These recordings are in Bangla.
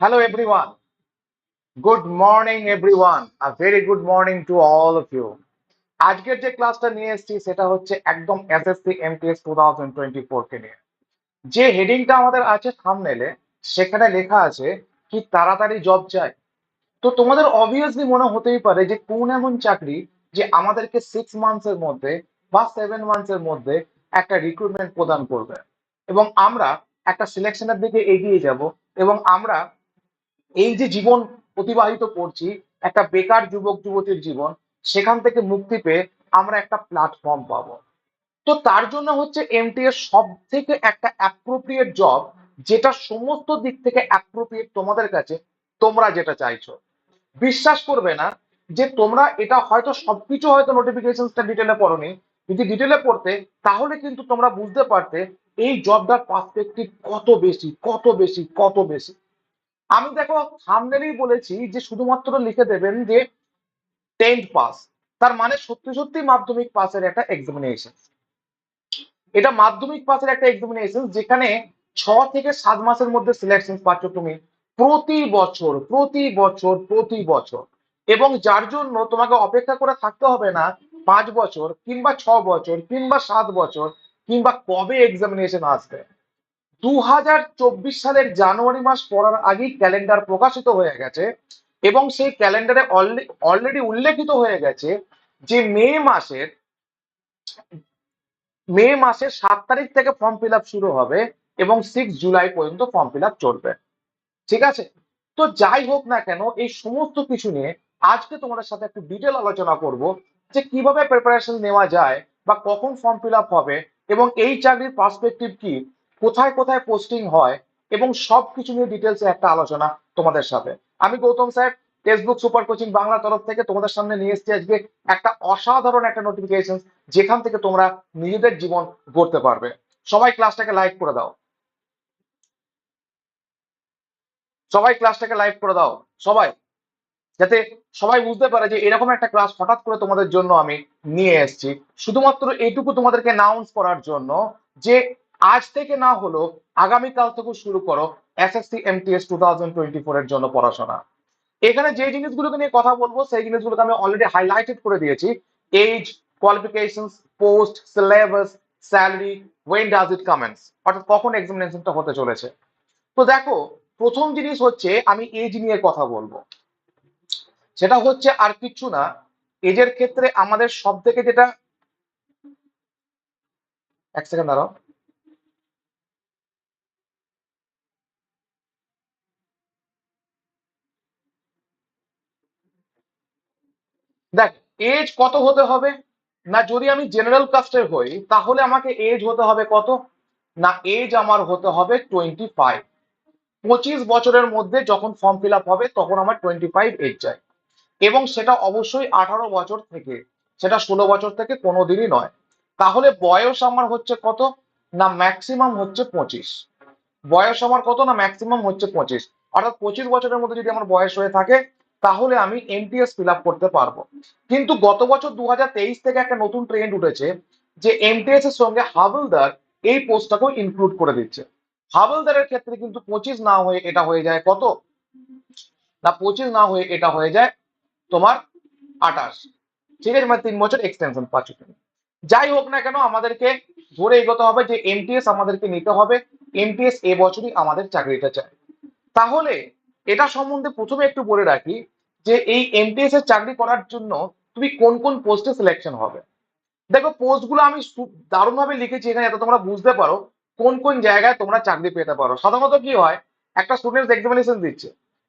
Hello everyone. Good morning everyone. A very good morning to all of you. আজকের যে ক্লাসটা নিয়ে এসেছি সেটা হচ্ছে একদম SSC MTS two thousand twenty four কে নিয়ে যে হেডিংটা আমাদের আছে থামনেলে সেখানে লেখা আছে কি তাড়াতাড়ি জব চাই। তো তোমাদের অবভিয়াসলি মনে হতেই পারে যে কোন এমন চাকরি যে আমাদেরকে সিক্স মান্থসের মধ্যে বা সেভেন মান্থসের মধ্যে একটা রিক্রুটমেন্ট প্রদান করবে। এবং আমরা একটা সিলেকশনের দিকে এগিয়ে যাব এবং আমরা এই যে জীবন অতিবাহিত করছি, একটা বেকার যুবক যুবতীর জীবন, সেখান থেকে মুক্তি পেয়ে আমরা একটা প্ল্যাটফর্ম পাবো। তো তার জন্য হচ্ছে এমটিএস সব থেকে একটা অ্যাপ্রোপ্রিয়েট জব যেটা সমস্ত দিক থেকে অ্যাপ্রোপ্রিয়েট তোমাদের কাছে, তোমরা যেটা চাইছো। বিশ্বাস করবে না যে তোমরা এটা হয়তো সবকিছু হয়তো নোটিফিকেশনসটা ডিটেলে পড়োনি। যদি ডিটেলে পড়তে, তাহলে কিন্তু তোমরা বুঝতে পারতে এই জবটার পার্সপেক্টিভ কত বেশি কত বেশি কত বেশি। আমি দেখো সামনেই বলেছি যে শুধুমাত্র লিখে দেবেন যে টেন্থ পাস তার মানে সত্যি সত্যি মাধ্যমিক পাসের একটা এক্সামিনেশন এটা মাধ্যমিক পাসের একটা এক্সামিনেশন যেখানে ছ থেকে সাত মাসের মধ্যে সিলেকশন পাচ্ছ তুমি প্রতি বছর প্রতি বছর প্রতি বছর। এবং যার জন্য তোমাকে অপেক্ষা করে থাকতে হবে না পাঁচ বছর কিংবা ছ বছর কিংবা সাত বছর কিংবা কবে এক্সামিনেশন আসবে। দু হাজার চব্বিশ সালের জানুয়ারি মাস পড়ার আগেই ক্যালেন্ডার প্রকাশিত হয়ে গেছে এবং সেই ক্যালেন্ডারে অলরেডি উল্লেখিত হয়ে গেছে যে মে মাসের মে মাসের সাত তারিখ থেকে ফর্ম ফিল শুরু হবে এবং সিক্স জুলাই পর্যন্ত ফর্ম ফিল চলবে। ঠিক আছে? তো যাই হোক না কেন, এই সমস্ত কিছু নিয়ে আজকে তোমাদের সাথে একটু ডিটেল আলোচনা করব যে কীভাবে প্রিপারেশন নেওয়া যায় বা কখন ফর্ম ফিল হবে এবং এই চাকরির পার্সপেক্টিভ কি, কোথায় কোথায় পোস্টিং হয় এবং সব কিছু নিয়ে ডিটেলসে একটা আলোচনা তোমাদের সাথে। আমি Gautam sir textbook super coaching Bangla তরফ থেকে তোমাদের সামনে নিয়ে এসেছি আজকে একটা অসাধারণ একটা নোটিফিকেশন যেখান থেকে তোমরা নিজেদের জীবন গড়তে পারবে। সবাই ক্লাসটাকে লাইক করে দাও। সবাই ক্লাসটাকে লাইভ করে দাও। সবাই। যাতে সবাই বুঝতে পারে যে এরকম একটা ক্লাস হঠাৎ করে তোমাদের জন্য আমি নিয়ে এসেছি। শুধুমাত্র এইটুকু তোমাদেরকে নাউন্স করার জন্য যে আজ থেকে না হলো আগামীকাল থেকে শুরু করো SSC MTS two thousand twenty four এর জন্য পড়াশোনা। এখানে যে জিনিসগুলোকে নিয়ে কথা বলব, সেই জিনিসগুলোকে আমি অলরেডি হাইলাইটেড করে দিয়েছি। Age qualifications post syllabus salary when does it commence অর্থাৎ কখন এক্সামিনেশনটা হতে চলেছে? তো দেখো, প্রথম জিনিস হচ্ছে আমি এজ নিয়ে কথা বলব। সেটা হচ্ছে আর কিচ্ছু না এজের ক্ষেত্রে আমাদের সব থেকে যেটা এক সেকেন্ড দাঁড়াও। দেখ এজ কত হতে হবে? না, যদি আমি জেনারেল কাস্টের হই, তাহলে আমাকে এজ হতে হবে কত? না এজ আমার হতে হবে টোয়েন্টি ফাইভ পঁচিশ বছরের মধ্যে যখন ফর্ম ফিল হবে, তখন আমার টোয়েন্টি ফাইভ এজ চাই এবং সেটা অবশ্যই আঠারো বছর থেকে, সেটা ষোলো বছর থেকে কোনোদিনই নয়। তাহলে বয়স আমার হচ্ছে কত? না ম্যাক্সিমাম হচ্ছে পঁচিশ। বয়স আমার কত? না ম্যাক্সিমাম হচ্ছে পঁচিশ। অর্থাৎ পঁচিশ বছরের মধ্যে যদি আমার বয়স হয়ে থাকে তাহলে আমি এমটিএস ফিল আপ করতে পারব। কিন্তু গত বছর দুহাজার তেইশ থেকে একটা নতুন ট্রেন্ড উঠেছে যে এমটিএস এর সঙ্গে হাবলদার এই পোস্টটাকেও ইনক্লুড করে দিচ্ছে। হাবলদারের ক্ষেত্রে কিন্তু পঁচিশ না হয়ে এটা হয়ে যায় কত? না, পঁচিশ না হয়ে এটা হয়ে যায় তোমার আঠাশ। ঠিক আছে মানে তিন বছর এক্সটেনশন পাচ্ছ তুমি। যাই হোক না কেন, আমাদেরকে ধরে এগোতে হবে যে এমটিএস আমাদেরকে নিতে হবে। এমটিএস এবছরই আমাদের চাকরিটা চাই তাহলে এটা সম্বন্ধে প্রথমে একটু বলে রাখি যে এই এমটিএস এর চাকরি করার জন্য তুমি কোন কোন পোস্টে সিলেকশন হবে। দেখো পোস্টগুলো আমি দারুণভাবে লিখেছি এখানে যাতে তোমরা বুঝতে পারো কোন কোন জায়গায় তোমরা চাকরি পেতে পারো। সাধারণত কি হয়, একটা স্টুডেন্ট এক্সামিনেশন দিচ্ছে,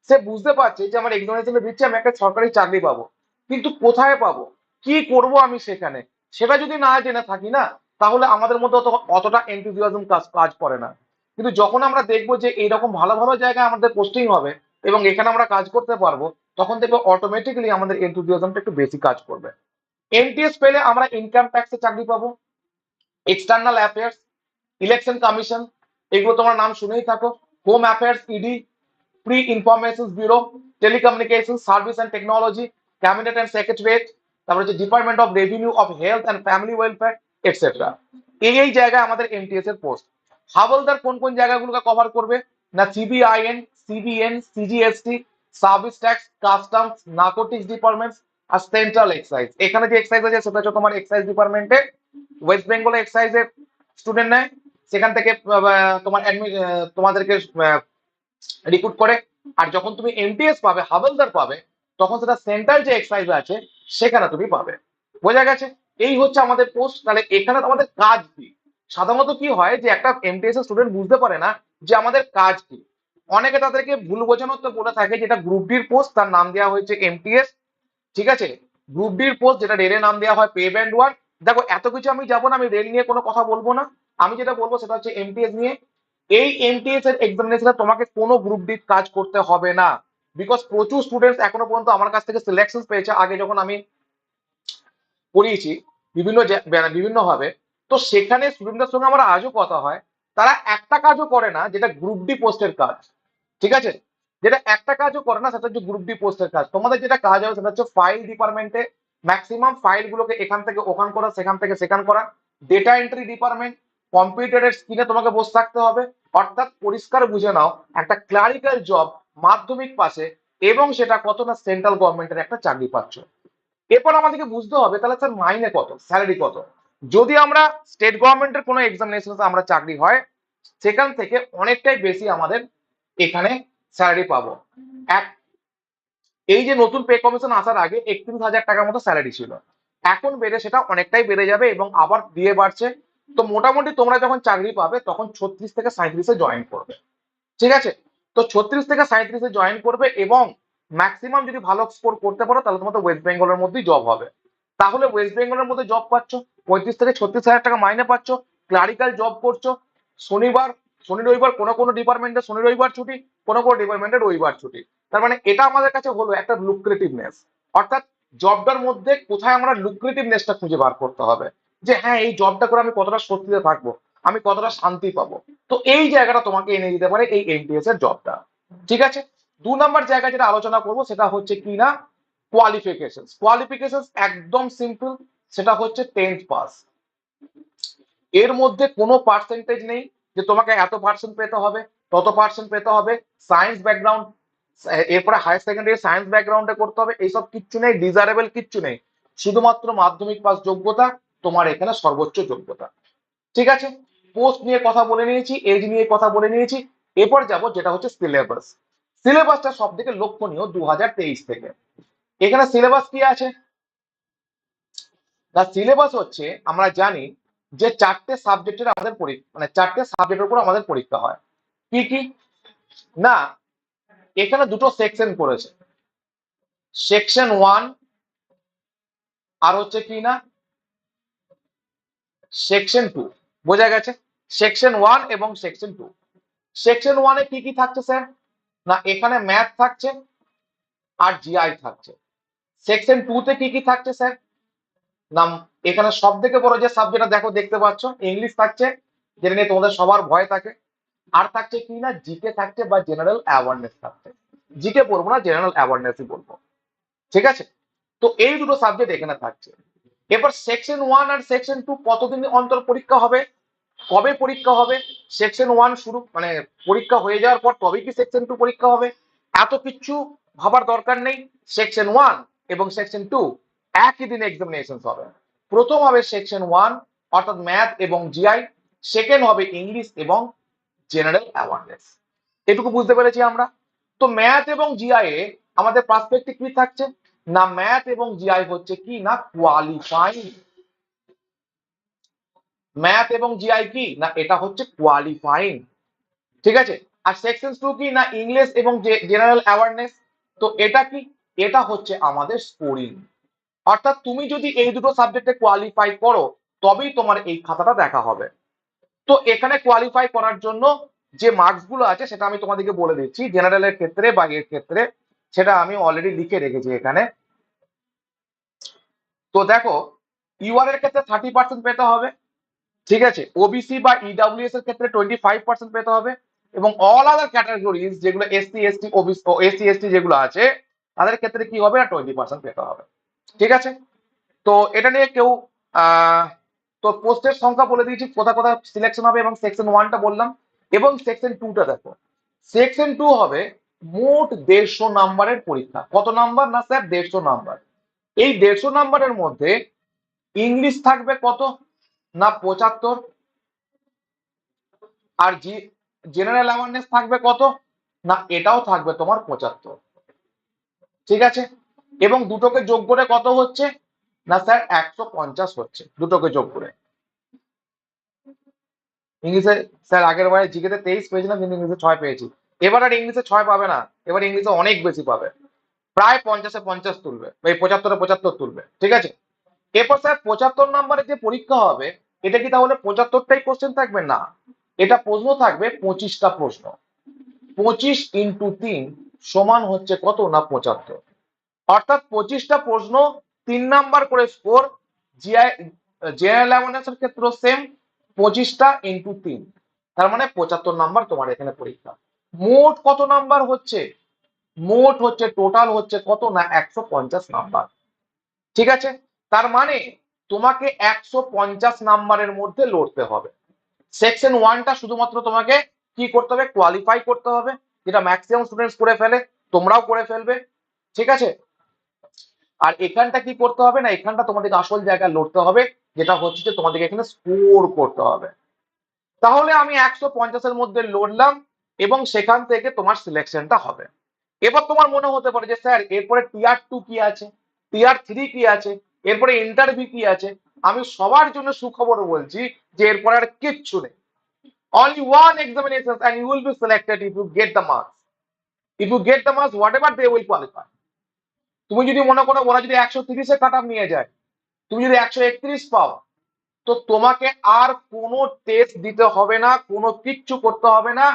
সে বুঝতে পারছে যে আমার এক্সামিনেশনে দিচ্ছে, আমি একটা সরকারি চাকরি পাবো, কিন্তু কোথায় পাবো, কি করব আমি সেখানে? সেটা যদি না জেনে থাকি না, তাহলে আমাদের মধ্যে অত অতটা এনথুজিয়াজম কাজ কাজ করে না। কিন্তু যখন আমরা দেখব যে এইরকম ভালো ভালো জায়গায় আমাদের পোস্টিং হবে এবং এখানে আমরা কাজ করতে পারব, তখন দেখব অটোমেটিক্যালি আমাদের এনথুজিয়াজমটা একটু বেশি কাজ করবে। এনটিএস পেলে আমরা ইনকাম ট্যাক্সে চাকরি পাবো এক্সটার্নাল অ্যাফেয়ার্স ইলেকশন কমিশন এগুলো তোমার নাম শুনেই থাকো home affairs ED press information bureau telecommunication service and technology cabinet and secretariat তারপর হচ্ছে department of revenue of health and family welfare etcetera এই এই জায়গায় আমাদের এনটিএস এর পোস্ট হাবলদার কোন কোন জায়গাগুলোকে কভার করবে? না CBIN CBN CGST service tax customs narcotics departments আর সেন্ট্রাল এক্সাইজ এখানে যে এক্সাইজ আছে, সেটা হচ্ছে তোমার এক্সাইজ ডিপার্টমেন্টে ওয়েস্ট বেঙ্গল এক্সাইজের স্টুডেন্ট নেয়। সেখান থেকে তোমার তোমাদেরকে রিক্রুট করে। আর যখন তুমি এমটিএস পাবে, হাবলদার পাবে, তখন সেটা সেন্ট্রাল যে এক্সাইজ আছে, সেখানে তুমি পাবে। বোঝা গেছে? এই হচ্ছে আমাদের পোস্ট তাহলে এখানে আমাদের কাজ কি? সাধারণত কি হয় যে একটা এমটিএস এর স্টুডেন্ট বুঝতে পারে না যে আমাদের কাজ কি। অনেকে তাদেরকে ভুল বোঝানোর তো বলে থাকে যেটা গ্রুপ ডির পোস্ট তার নাম দেওয়া হয়েছে এমটিএস ঠিক আছে? গ্রুপ ডির পোস্ট যেটা রেলের নাম দেওয়া হয় পে ব্যান্ড ওয়ার্ক দেখো, এত কিছু আমি যাব না, আমি রেল নিয়ে কোনো কথা বলব না। আমি যেটা বলব সেটা হচ্ছে এমটিএস নিয়ে, এই এমটিএস এর এক্সামিনেশনে তোমাকে কোনো গ্রুপ ডি কাজ করতে হবে না। বিকজ প্রচুর স্টুডেন্টস এখনও পর্যন্ত আমার কাছ থেকে সিলেকশন পেয়েছে। আগে যখন আমি পড়িয়েছি, বিভিন্ন বিভিন্ন ভাবে তো সেখানে স্টুডেন্টদের সঙ্গে আমার আজও কথা হয়। তারা একটা কাজও করে না, যেটা গ্রুপ ডি পোস্টের কাজ। ঠিক আছে? যেটা একটা কাজও করে না, সেটা হচ্ছে গ্রুপ ডি পোস্টের কাজ। তোমাদের যেটা কাজ হবে, সেটা হচ্ছে ফাইল ডিপার্টমেন্টে ম্যাক্সিমাম ফাইলগুলোকে এখান থেকে ওখান করা, সেখান থেকে সেখান করা। ডেটা এন্ট্রি ডিপার্টমেন্ট কম্পিউটারের স্ক্রিনে তোমাকে বসে থাকতে হবে। অর্থাৎ পরিষ্কার বুঝে নাও, একটা ক্লারিক্যাল জব মাধ্যমিক পাশে এবং সেটা কত না সেন্ট্রাল গভর্নমেন্টের একটা চাকরি পাচ্ছ। এরপর আমাদেরকে বুঝতে হবে, তাহলে স্যার মাইনে কত স্যালারি কত। যদি আমরা স্টেট গভর্নমেন্টের কোনো এক্সামিনেশন আমরা চাকরি হয়, সেখান থেকে অনেকটাই বেশি আমাদের এখানে স্যালারি পাবো। এক, এই যে নতুন পে কমিশন আসার আগে একত্রিশ হাজার টাকার মতো স্যালারি ছিল। এখন বেড়ে সেটা অনেকটাই বেড়ে যাবে এবং আবার দিয়ে বাড়ছে। তো মোটামুটি তোমরা যখন চাকরি পাবে তখন ছত্রিশ থেকে সাঁত্রিশে জয়েন করবে। ঠিক আছে? তো ছত্রিশ থেকে সাঁত্রিশে জয়েন করবে এবং ম্যাক্সিমাম যদি ভালো স্কোর করতে পারো তাহলে তোমাদের ওয়েস্ট বেঙ্গলের মধ্যেই জব হবে। তাহলে ওয়েস্ট বেঙ্গলের মধ্যে জব পাচ্ছ, পঁয়ত্রিশ থেকে ছত্রিশ হাজার টাকা মাইনে পাচ্ছ ক্লারিক্যাল জব করছ, শনিবার শনি রবিবার কোনো কোনো ডিপার্টমেন্টে শনি রবিবার ছুটি, কোনো কোনো ডিপার্টমেন্টে রবিবার ছুটি। তার মানে এটা আমাদের কাছে হলো একটা লুক্রেটিভনেস অর্থাৎ জবটার মধ্যে কোথায় আমরা লুক্রেটিভনেসটা খুঁজে বার করতে হবে? যে হ্যাঁ এই জবটা করে আমি কতটা স্বস্তিতে থাকব? আমি কতটা শান্তি পাবো? তো এই জায়গাটা তোমাকে এনে দিতে পারে এই এমটিএস এর জবটা ঠিক আছে? দু নম্বর জায়গা যেটা আলোচনা করব সেটা হচ্ছে কি না? কোয়ালিফিকেশন কোয়ালিফিকেশন একদম সিম্পল সেটা হচ্ছে টেন্থ পাস এর মধ্যে কোনো পার্সেন্টেজ নেই। যে তোমাকে এত পার্সেন্ট পেতে হবে, তত পার্সেন্ট পেতে হবে সায়েন্স ব্যাকগ্রাউন্ড এরপরে হায়ার সেকেন্ডারি সায়েন্স ব্যাকগ্রাউন্ডে করতে হবে, এইসব কিচ্ছু নেই ডিজারেবল কিচ্ছু নেই। শুধুমাত্র মাধ্যমিক পাস যোগ্যতা, তোমার এখানে সর্বোচ্চ যোগ্যতা। ঠিক আছে? পোস্ট নিয়ে কথা বলে নিয়েছি এজ নিয়ে কথা বলে নিয়েছি, এরপর যাব যেটা হচ্ছে সিলেবাস সিলেবাসটা সব থেকে লক্ষণীয় দু হাজার তেইশ থেকে। এখানে সিলেবাস কি আছে? সিলেবাস হচ্ছে, আমরা জানি যে চারটে সাবজেক্টের আমাদের পরীক্ষা মানে চারটে সাবজেক্টের উপর আমাদের পরীক্ষা হয়। কি কি? না, এখানে দুটো সেকশন করেছে। সেকশন ওয়ান আর হচ্ছে কি না? সেকশন টু বোঝা গেছে? সেকশন ওয়ান এবং সেকশন টু সেকশন ওয়ানে কি কি থাকছে স্যার না, এখানে ম্যাথ থাকছে আর জিআই থাকছে। সেকশন টু তে কি কি থাকছে স্যার নাম, এখানে সব থেকে বড় যে সাবজেক্ট দেখো, দেখতে পাচ্ছ ইংলিশ থাকছে, যেটা নিয়ে তোমাদের সবার ভয় থাকে। আর থাকছে কি না জিকে থাকছে বা জেনারেল অ্যাওয়ারনেস থাকছে। জিকে পড়ব না জেনারেল অ্যাওয়ারনেসই বলব। ঠিক আছে? তো এই দুটো সাবজেক্ট এখানে থাকছে। এবার সেকশন ওয়ান আর সেকশন টু কতদিন অন্তর পরীক্ষা হবে? কবে পরীক্ষা হবে? সেকশন ওয়ান শুরু মানে পরীক্ষা হয়ে যাওয়ার পর তবে কি সেকশন টু পরীক্ষা হবে? এত কিছু ভাবার দরকার নেই। সেকশন ওয়ান এবং সেকশন টু একই দিনে এক্সামিনেশন হবে। প্রথম হবে সেকশন ওয়ান অর্থাৎ ম্যাথ এবং জিআই সেকেন্ড হবে ইংলিশ এবং জেনারেল অ্যাওয়ারনেস এটুকু বুঝতে পেরেছি আমরা? তো ম্যাথ এবং জিআই এ আমাদের পার্সপেক্টিভ কি থাকছে? না ম্যাথ এবং জিআই হচ্ছে কি? না কোয়ালিফাইং ম্যাথ এবং জিআই কি? না এটা হচ্ছে কোয়ালিফাইং ঠিক আছে? আর সেকশন টু কি? না ইংলিশ এবং জেনারেল অ্যাওয়ারনেস তো এটা কি? এটা হচ্ছে আমাদের স্কোরিং অর্থাৎ তুমি যদি এই দুটো সাবজেক্টে কোয়ালিফাই করো, তবেই তোমার এই খাতাটা দেখা হবে। তো এখানে কোয়ালিফাই করার জন্য যে মার্কসগুলো আছে, সেটা আমি তোমাদেরকে বলে দিচ্ছি। জেনারেলের ক্ষেত্রে বা এর ক্ষেত্রে, সেটা আমি অলরেডি লিখে রেখেছি এখানে। তো দেখো ইউআর এর ক্ষেত্রে থার্টি পার্সেন্ট পেতে হবে, ঠিক আছে? ওবিসি বা ইডাব্লিউএস এর ক্ষেত্রে টোয়েন্টি ফাইভ পার্সেন্ট পেতে হবে, এবং অল আদার ক্যাটাগরিজ যেগুলো SC ST OBC SC ST যেগুলো আছে, তাদের ক্ষেত্রে কি হবে? না টোয়েন্টি পার্সেন্ট পেতে হবে। ঠিক আছে? তো এটা নিয়ে কেউ তো পোস্টের সংখ্যা বলে দিয়েছি, কোথা কোথা সিলেকশন হবে এবং সেকশন ওয়ানটা বললাম। এবং সেকশন টুটা দেখো। সেকশন টু হবে মোট দেড়শো নাম্বারের পরীক্ষা। কত নাম্বার না স্যার, দেড়শো নাম্বার? এই দেড়শো নাম্বারের মধ্যে ইংলিশ থাকবে কত? না পঁচাত্তর? আর জি জেনারেল অ্যাওয়ারনেস থাকবে কত? না এটাও থাকবে তোমার পঁচাত্তর। ঠিক আছে? এবং দুটোকে যোগ করে কত হচ্ছে? না স্যার, একশো পঞ্চাশ হচ্ছে দুটোকে যোগ করে। ইংলিশে স্যার, আগের বারে জিকেতে তেইশ পেয়েছিলাম, কিন্তু ইংলিশে ছয় পেয়েছি। এবার আর ইংলিশে ছয় পাবে না, এবার ইংলিশে অনেক বেশি পাবে। প্রায় পঞ্চাশে পঞ্চাশ তুলবে, এই পঁচাত্তরে পঁচাত্তর তুলবে, ঠিক আছে? এরপর স্যার, পঁচাত্তর নম্বরের যে পরীক্ষা হবে, এটা কি তাহলে পঁচাত্তরটাই কোশ্চেন থাকবে? না। এটা প্রশ্ন থাকবে পঁচিশটা প্রশ্ন। পঁচিশ ইন্টু তিন সমান হচ্ছে কত না পঁচাত্তর? অর্থাৎ পঁচিশটা প্রশ্ন, তিন নাম্বার করে স্কোর জিআই জেনারেল অ্যাওয়ারনেসের ক্ষেত্রে সেম পঁচিশটা ইন্টু তিন। তার মানে পঁচাত্তর নাম্বার তোমার এখানে পরীক্ষা। মোট কত নাম্বার হচ্ছে? মোট হচ্ছে টোটাল হচ্ছে কত না একশো পঞ্চাশ নাম্বার। ঠিক আছে? তার মানে তোমাকে একশো পঞ্চাশ নাম্বারের মধ্যে লড়তে হবে। সেকশন ওয়ানটা শুধুমাত্র তোমাকে কি করতে হবে? কোয়ালিফাই করতে হবে। যেটা ম্যাক্সিমাম স্টুডেন্টস করে ফেলে, তোমরাও করে ফেলবে। ঠিক আছে? আর এখানটা কি করতে হবে না? এখানটা তোমাদেরকে আসল জায়গায় লড়তে হবে, যেটা হচ্ছে যে তোমাদেরকে এখানে স্কোর করতে হবে। তাহলে আমি একশো পঞ্চাশের মধ্যে লড়লাম এবং সেখান থেকে তোমার সিলেকশনটা হবে। এবার তোমার মনে হতে পারে যে, স্যার, এরপরে টিয়ার টু কি আছে? টিয়ার থ্রি কি আছে? এরপরে ইন্টারভিউ কি আছে? আমি সবার জন্য সুখবর বলছি যে, এরপরে আর কিচ্ছু নেই। Only one examination and you will be selected if you get the marks. If you get the marks, whatever they will তুমি যদি মনে করো ওরা যদি একশো তিরিশে কাট নিয়ে যায়, তুমি যদি একশো একত্রিশ পাও, তো তোমাকে আর কোনো টেস্ট দিতে হবে না, কোনো কিচ্ছু করতে হবে না।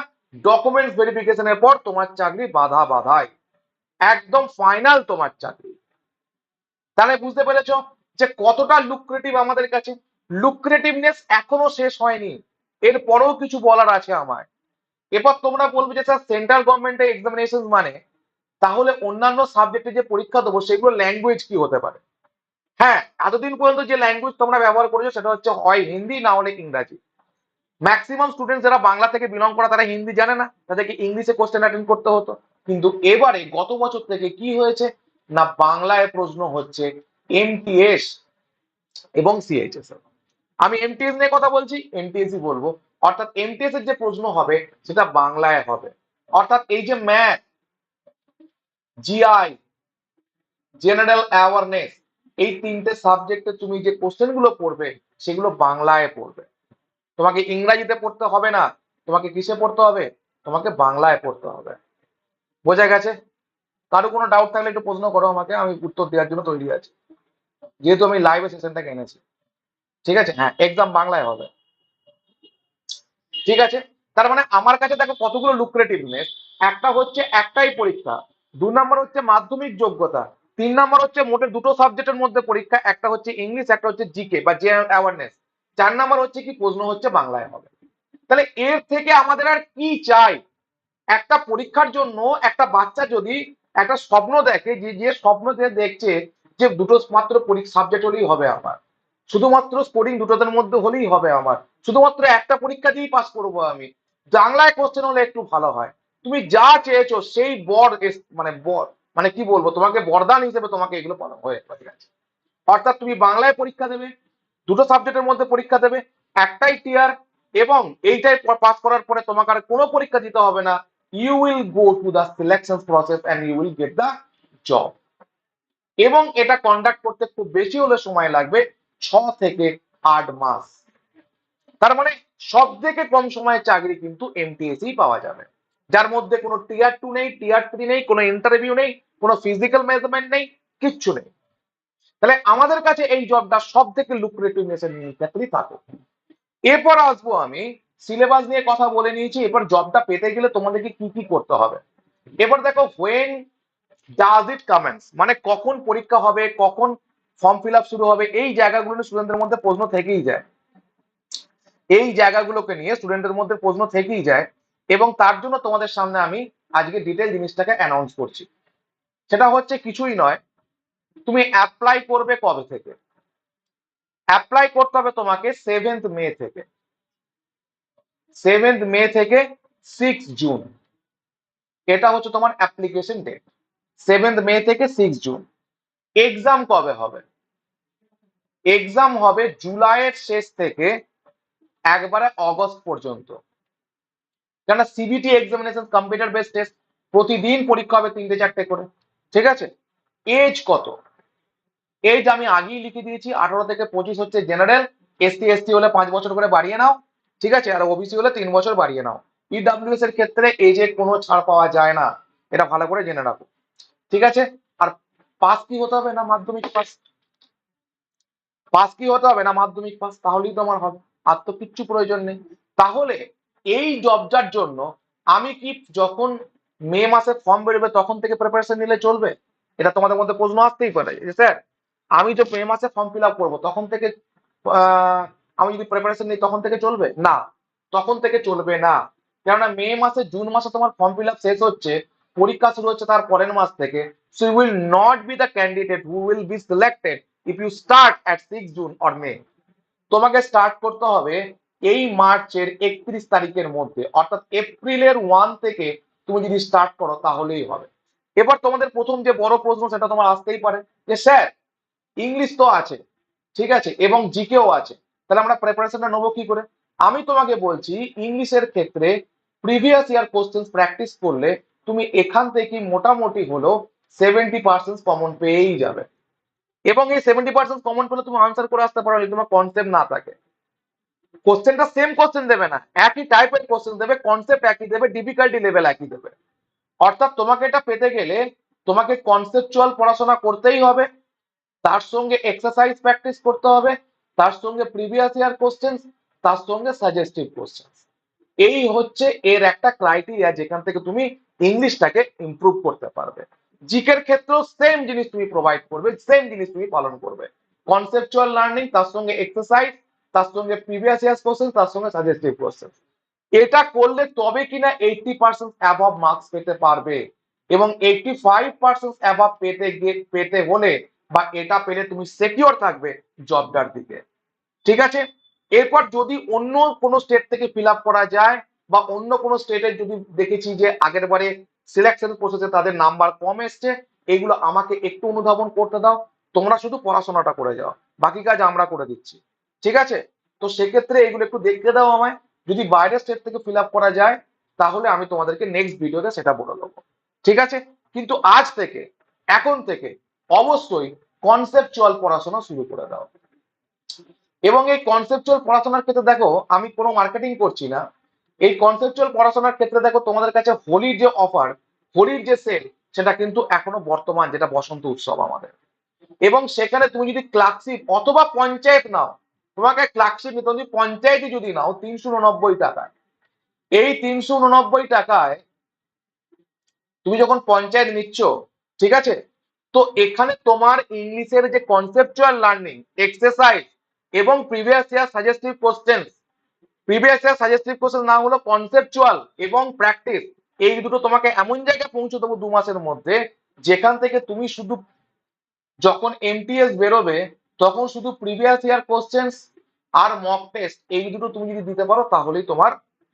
ডকুমেন্টস ভেরিফিকেশনের পর তোমার চাকরি বাধা বাধাই একদম ফাইনাল তোমার চাকরি। তাহলে বুঝতে পেরেছ যে কতটা লুক্রেটিভ আমাদের কাছে। লুক্রেটিভনেস এখনও শেষ হয়নি। এরপরেও কিছু বলার আছে আমার এবার তোমরা বলবে যে, স্যার সেন্ট্রাল গভর্নমেন্টের এক্সামিনেশন মানে তাহলে অন্যান্য সাবজেক্টে যে পরীক্ষা দেবো, সেগুলো ল্যাঙ্গুয়েজ কি হতে পারে? হ্যাঁ এতদিন পর্যন্ত যে ল্যাঙ্গুয়েজ তোমরা ব্যবহার করেছ, সেটা হচ্ছে হয় হিন্দি, না হলে ইংরাজি। ম্যাক্সিমাম স্টুডেন্ট যারা বাংলা থেকে বিলং করা, তারা হিন্দি জানে না। তাদেরকে ইংলিশে কোশ্চেন অ্যাটেন্ড করতে হতো। কিন্তু এবারে গত বছর থেকে কি হয়েছে? না, বাংলায় প্রশ্ন হচ্ছে এমটিএস এবং সিএইচএস আমি এমটিএস নিয়ে কথা বলছি এমটিএসই বলব। অর্থাৎ এমটিএস এর যে প্রশ্ন হবে, সেটা বাংলায় হবে। অর্থাৎ এই যে ম্যাথ জিআই জেনারেল অ্যাওয়ারনেস এই তিনটে সাবজেক্টে তুমি যে কোশ্চেনগুলো পড়বে, সেগুলো বাংলায় পড়বে। তোমাকে ইংরাজিতে পড়তে হবে না, তোমাকে কিসে পড়তে হবে? তোমাকে বাংলায় পড়তে হবে। বোঝা গেছে? কারও কোনো ডাউট থাকলে একটু প্রশ্ন করো আমাকে, আমি উত্তর দেওয়ার জন্য তৈরি আছি। যেহেতু আমি লাইভে সেশনটাকে এনেছি। ঠিক আছে? হ্যাঁ এক্সাম বাংলায় হবে। ঠিক আছে? তার মানে আমার কাছে দেখো কতগুলো লুক্রেটিভনেস একটা হচ্ছে একটাই পরীক্ষা দু নম্বর হচ্ছে মাধ্যমিক যোগ্যতা, তিন নম্বর হচ্ছে মোটে দুটো সাবজেক্টের মধ্যে পরীক্ষা, একটা হচ্ছে ইংলিশ, একটা হচ্ছে জিকে বা জেনারেল অ্যাওয়ারনেস চার নম্বর হচ্ছে কি প্রশ্ন হচ্ছে বাংলায় হবে। তাহলে এর থেকে আমাদের আর কি চাই? একটা পরীক্ষার জন্য একটা বাচ্চা যদি একটা স্বপ্ন দেখে, যে যে স্বপ্ন যে দেখছে যে দুটো মাত্র সাবজেক্ট হলেই হবে আমার। শুধুমাত্র স্পোর্টিং দুটোদের মধ্যে হলেই হবে আমার। শুধুমাত্র একটা পরীক্ষা দিয়েই পাস করব আমি। বাংলায় কোশ্চেন হলে একটু ভালো হয়। তুমি যা চেয়েছো সেই বর মানে বর মানে কি বলব, তোমাকে বরদান হিসেবে তোমাকে এগুলো পালন হয়ে ঠিক আছে? অর্থাৎ তুমি বাংলায় পরীক্ষা দেবে, দুটো সাবজেক্টের মধ্যে পরীক্ষা দেবে, একটাই টিয়ার এবং এইটাই পাস করার পরে তোমাকে আর কোনো পরীক্ষা দিতে হবে না। You will go to the selection process and you will get the job এবং এটা কন্ডাক্ট করতে খুব বেশি হলে সময় লাগবে ছ থেকে আট মাস। তার মানে সব থেকে কম সময়ে চাকরি কিন্তু এমটিএসই পাওয়া যাবে। যার মধ্যে কোনো টিয়ার টু নেই টিয়ার থ্রি নেই, কোনো ইন্টারভিউ নেই, কোনো ফিজিক্যাল মেজারমেন্ট নেই, কিচ্ছু নেই। তাহলে আমাদের কাছে এই জবটা সব থেকে লুক্রেটিভনেসের ক্ষেত্রেই থাকে। এরপর আসব আমি সিলেবাস নিয়ে কথা বলে নিয়েছি, এরপর জবটা পেতে গেলে তোমাদেরকে কি কি করতে হবে। এবার দেখো হোয়েন ডাজ ইট কামেন্টস মানে কখন পরীক্ষা হবে, কখন ফর্ম ফিল শুরু হবে, এই জায়গাগুলো স্টুডেন্টদের মধ্যে প্রশ্ন থেকেই যায়। এই জায়গাগুলোকে নিয়ে স্টুডেন্টের মধ্যে প্রশ্ন থেকেই যায় এবং তার জন্য তোমাদের সামনে আমি আজকে ডিটেল জিনিসটাকে অ্যানাউন্স করছি। সেটা হচ্ছে কিছুই নয়, তুমি অ্যাপ্লাই করবে কবে থেকে? অ্যাপ্লাই করতে হবে তোমাকে সেভেন্থ মে থেকে। সেভেন্থ মে থেকে সিক্স জুন এটা হচ্ছে তোমার অ্যাপ্লিকেশন ডেট সেভেন্থ মে থেকে সিক্স জুন এক্সাম কবে হবে? এক্সাম হবে জুলাইয়ের শেষ থেকে একবারে অগস্ট পর্যন্ত। কেন CBT examination computer base test প্রতিদিন পরীক্ষা হবে তিনটে চারটে করে। ঠিক আছে? এজ কত? এজ আমি আগেই লিখে দিয়েছি, আঠারো থেকে পঁচিশ হচ্ছে জেনারেল এসটি এসটি হলে পাঁচ বছর করে বাড়িয়ে নাও, ঠিক আছে? আর ওবিসি হলে তিন বছর বাড়িয়ে নাও। ইডাব্লিউএস এর ক্ষেত্রে এজে কোনো ছাড় পাওয়া যায় না। এটা ভালো করে জেনে রাখো। ঠিক আছে? আর পাস কি হতে হবে না মাধ্যমিক পাস পাস কি হতে হবে না মাধ্যমিক পাস তাহলেই তোমার হবে। আর তো কিচ্ছু প্রয়োজন নেই। তাহলে এই জবটার জন্য আমি কি যখন মে মাসে ফর্ম বেরোবে তখন থেকে প্রিপারেশন নিলে চলবে? এটা তোমাদের মধ্যে প্রশ্ন আসতেই পারে। স্যার আমি যে মে মাসে ফর্ম ফিল আপ করব, তখন থেকে আমি যদি প্রিপারেশন নিই তখন থেকে চলবে? না, তখন থেকে চলবে না। কেননা মে মাসে, জুন মাসে তোমার ফর্ম ফিল আপ শেষ হচ্ছে, পরীক্ষা শুরু হচ্ছে তার পরের মাস থেকে so will not be the candidate who will be selected if you start at six June or May তোমাকে স্টার্ট করতে হবে এই মার্চের একত্রিশ তারিখের মধ্যে, অর্থাৎ এপ্রিলের ওয়ান থেকে তুমি যদি স্টার্ট করো, তাহলেই হবে। এবার তোমাদের প্রথম যে বড় প্রশ্ন, সেটা তোমার আসতেই পারে, যে স্যার ইংলিশ তো আছে, ঠিক আছে, এবং জিকেও আছে, তাহলে আমরা প্রিপারেশনটা নেব কি করে? আমি তোমাকে বলছি ইংলিশের ক্ষেত্রে প্রিভিয়াস ইয়ার কোশ্চেন প্র্যাকটিস করলে তুমি এখান থেকে মোটামুটি হলো সেভেন্টি পার্সেন্ট কমন পেয়েই যাবে। এবং এই সেভেন্টি পার্সেন্ট কমন পেলে তুমি আনসার করে আসতে পারো তোমার কনসেপ্ট না থাকে। কোশ্চেনটা সেম কোশ্চেন দেবে না। একই টাইপের কোশ্চেন দেবে কনসেপ্ট একই দেবে ডিফিকাল্টি লেভেল একই দেবে। অর্থাৎ তোমাকে এটা পেতে গেলে তোমাকে কনসেপচুয়াল পড়াশোনা করতেই হবে। তার সঙ্গে এক্সারসাইজ প্র্যাকটিস করতে হবে, তার সঙ্গে প্রিভিয়াস ইয়ার কোশ্চেন তার সঙ্গে সাজেস্টিভ কোশ্চেন এই হচ্ছে এর একটা ক্রাইটেরিয়া যেখান থেকে তুমি ইংলিশটাকে ইমপ্রুভ করতে পারবে। জিকের ক্ষেত্রেও সেম জিনিস তুমি প্রোভাইড করবে সেম জিনিস তুমি পালন করবে। কনসেপচুয়াল লার্নিং তার সঙ্গে এক্সারসাইজ তার সঙ্গে প্রিভিয়াস ইয়ার কোশ্চেন তার সঙ্গে সাজেস্টিভ কোশ্চেন এটা করলে তবে কিনা এইটটি পার্সেন্ট অ্যাভাব মার্কস পেতে পারবে এবং এইটটি ফাইভ পার্সেন্ট অ্যাভাব পেতে পেতে হলে বা এটা পেলে তুমি সিকিওর থাকবে জবটার দিকে। ঠিক আছে? এরপর যদি অন্য কোনো স্টেট থেকে ফিল করা যায় বা অন্য কোনো স্টেটের যদি দেখেছি যে আগের বারে সিলেকশন প্রসেসে তাদের নাম্বার কম এসছে, এগুলো আমাকে একটু অনুধাবন করতে দাও। তোমরা শুধু পড়াশোনাটা করে যাও। বাকি কাজ আমরা করে দিচ্ছি। ঠিক আছে? তো সেক্ষেত্রে এগুলো একটু দেখতে দাও আমায়। যদি বাইরের স্টেট থেকে ফিল করা যায়, তাহলে আমি তোমাদেরকে নেক্সট ভিডিওতে সেটা বলে দেবো। ঠিক আছে? কিন্তু আজ থেকে, এখন থেকে অবশ্যই কনসেপচুয়াল পড়াশোনা শুরু করে দাও। এবং এই কনসেপচুয়াল পড়াশোনার ক্ষেত্রে দেখো, আমি কোনো মার্কেটিং করছি না। এই কনসেপচুয়াল পড়াশোনার ক্ষেত্রে দেখো, তোমাদের কাছে হোলির যে অফার হোলির যে সেল সেটা কিন্তু এখনও বর্তমান যেটা বসন্ত উৎসব আমাদের। এবং সেখানে তুমি যদি ক্লার্কশিপ অথবা পঞ্চায়েত নাও তোমাকে ক্লার্কশিপ নিতে তুমি পঞ্চায়েতে যদি নাও, তিনশো উননব্বই টাকায়। এই তিনশো উননব্বই টাকায় তুমি যখন পঞ্চায়েত নিচ্ছ, ঠিক আছে? তো এখানে তোমার ইংলিশের যে কনসেপচুয়াল লার্নিং এক্সারসাইজ এবং previous year suggestive question previous year suggestive question না হলো কনসেপচুয়াল এবং প্র্যাকটিস এই দুটো তোমাকে এমন জায়গায় পৌঁছে দেবো দু মাসের মধ্যে, যেখান থেকে তুমি শুধু যখন এমটিএস বেরোবে তখন শুধু প্রিভিয়াস ইয়ার কোশ্চেন আর মক টেস্ট এই দুটো তুমি যদি দিতে পারো, তাহলেই তোমার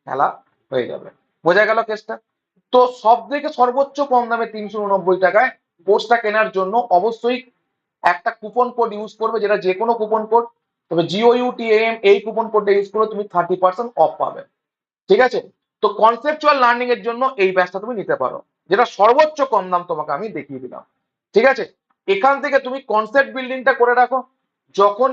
খেলা হয়ে যাবে। বোঝা গেল কেসটা তো সব থেকে সর্বোচ্চ কম দামে তিনশো উনব্বই টাকায় কোর্সটা কেনার জন্য অবশ্যই একটা কুপন কোড ইউজ করবে, যেটা যে কোনো কুপন কোড তবে জিও ইউটিএম এই কুপন কোডটা ইউজ করলে তুমি থার্টি পার্সেন্ট অফ পাবে। ঠিক আছে? তো কনসেপচুয়াল লার্নিং এর জন্য এই ব্যাচটা তুমি নিতে পারো, যেটা সর্বোচ্চ কম দাম তোমাকে আমি দেখিয়ে দিলাম। ঠিক আছে? এখান থেকে তুমি কনসেপ্ট বিল্ডিংটা করে রাখো। যখন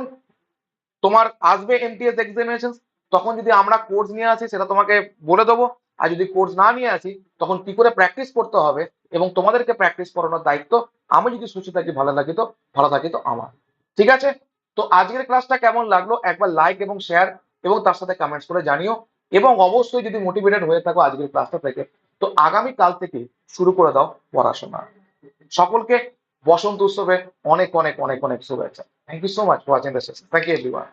তোমার আসবে এমটিএস এক্সামিনেশন তখন যদি আমরা কোর্স নিয়ে আসি, সেটা তোমাকে বলে দেবো। আর যদি কোর্স না নিয়ে আসি, তখন কি করে প্র্যাকটিস করতে হবে এবং তোমাদেরকে প্র্যাকটিস করানোর দায়িত্ব আমি যদি সুস্থ থাকি ভালো থাকি তো ভালো থাকি তো আমার। ঠিক আছে? তো আজকের ক্লাসটা কেমন লাগল? একবার লাইক এবং শেয়ার এবং তার সাথে কমেন্টস করে জানিও। এবং অবশ্যই যদি মোটিভেটেড হয়ে থাকো আজকের ক্লাসটা থেকে, তো আগামী কাল থেকে শুরু করে দাও পড়াশোনা। সকলকে বসন্ত উৎসবে অনেক অনেক অনেক অনেক শুভেচ্ছা। Thank you so much watching the session thank you everyone